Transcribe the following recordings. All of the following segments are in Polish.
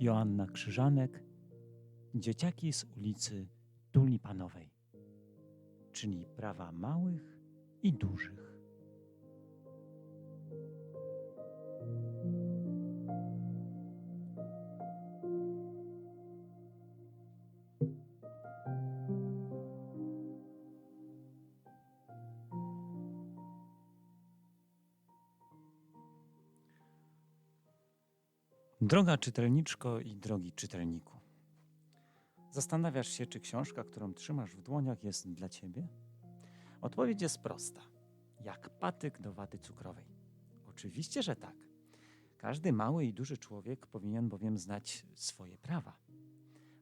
Joanna Krzyżanek, dzieciaki z ulicy Tulipanowej, czyli prawa małych i dużych. Droga czytelniczko i drogi czytelniku. Zastanawiasz się, czy książka, którą trzymasz w dłoniach, jest dla ciebie? Odpowiedź jest prosta. Jak patyk do waty cukrowej. Oczywiście, że tak. Każdy mały i duży człowiek powinien bowiem znać swoje prawa.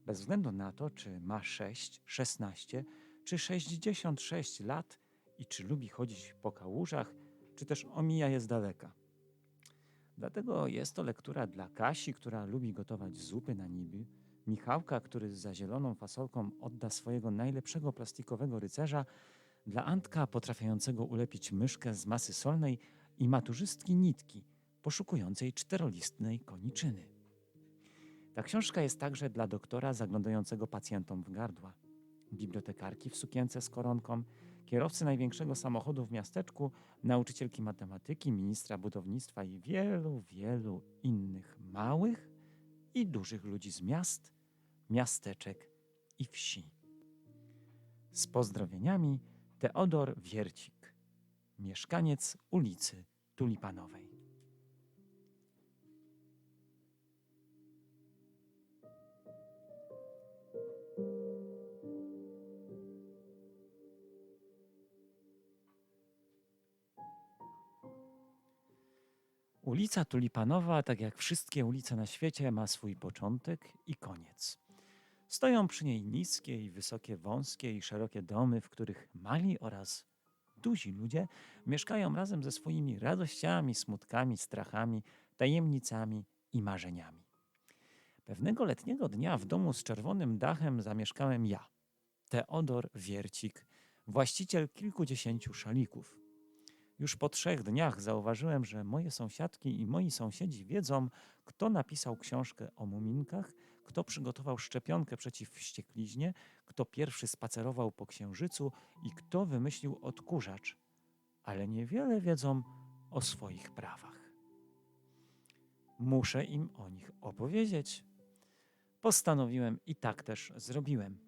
Bez względu na to, czy ma 6, 16 czy 66 lat i czy lubi chodzić po kałużach, czy też omija je z daleka. Dlatego jest to lektura dla Kasi, która lubi gotować zupy na niby, Michałka, który za zieloną fasolką odda swojego najlepszego plastikowego rycerza, dla Antka potrafiącego ulepić myszkę z masy solnej i maturzystki Nitki, poszukującej czterolistnej koniczyny. Ta książka jest także dla doktora zaglądającego pacjentom w gardła, bibliotekarki w sukience z koronką, kierowcy największego samochodu w miasteczku, nauczycielki matematyki, ministra budownictwa i wielu, wielu innych małych i dużych ludzi z miast, miasteczek i wsi. Z pozdrowieniami Teodor Wiercik, mieszkaniec ulicy Tulipanowej. Ulica Tulipanowa, tak jak wszystkie ulice na świecie, ma swój początek i koniec. Stoją przy niej niskie i wysokie, wąskie i szerokie domy, w których mali oraz duzi ludzie mieszkają razem ze swoimi radościami, smutkami, strachami, tajemnicami i marzeniami. Pewnego letniego dnia w domu z czerwonym dachem zamieszkałem ja, Teodor Wiercik, właściciel kilkudziesięciu szalików. Już po trzech dniach zauważyłem, że moje sąsiadki i moi sąsiedzi wiedzą, kto napisał książkę o muminkach, kto przygotował szczepionkę przeciw wściekliźnie, kto pierwszy spacerował po księżycu i kto wymyślił odkurzacz, ale niewiele wiedzą o swoich prawach. Muszę im o nich opowiedzieć. Postanowiłem i tak też zrobiłem.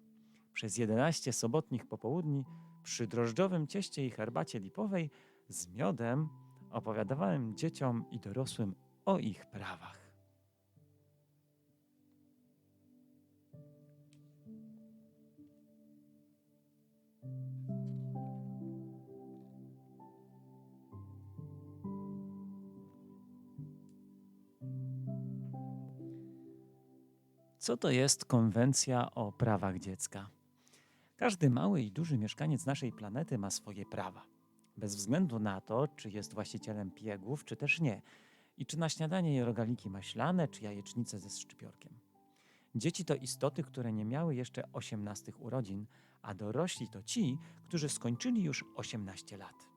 Przez 11 sobotnich popołudni przy drożdżowym cieście i herbacie lipowej z miodem opowiadałem dzieciom i dorosłym o ich prawach. Co to jest konwencja o prawach dziecka? Każdy mały i duży mieszkaniec naszej planety ma swoje prawa bez względu na to, czy jest właścicielem piegów, czy też nie, i czy na śniadanie je rogaliki maślane, czy jajecznice ze szczypiorkiem. Dzieci to istoty, które nie miały jeszcze 18 urodzin, a dorośli to ci, którzy skończyli już 18 lat.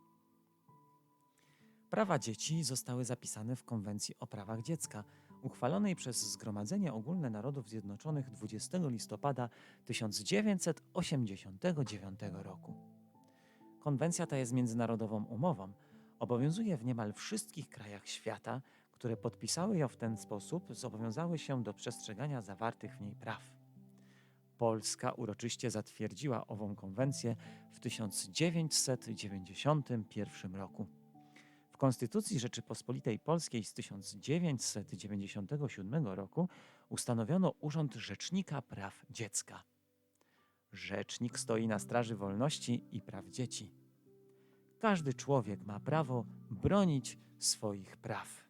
Prawa dzieci zostały zapisane w Konwencji o prawach dziecka, uchwalonej przez Zgromadzenie Ogólne Narodów Zjednoczonych 20 listopada 1989 roku. Konwencja ta jest międzynarodową umową. Obowiązuje w niemal wszystkich krajach świata, które podpisały ją w ten sposób, zobowiązały się do przestrzegania zawartych w niej praw. Polska uroczyście zatwierdziła ową konwencję w 1991 roku. W Konstytucji Rzeczypospolitej Polskiej z 1997 roku ustanowiono Urząd Rzecznika Praw Dziecka. Rzecznik stoi na straży wolności i praw dzieci. Każdy człowiek ma prawo bronić swoich praw.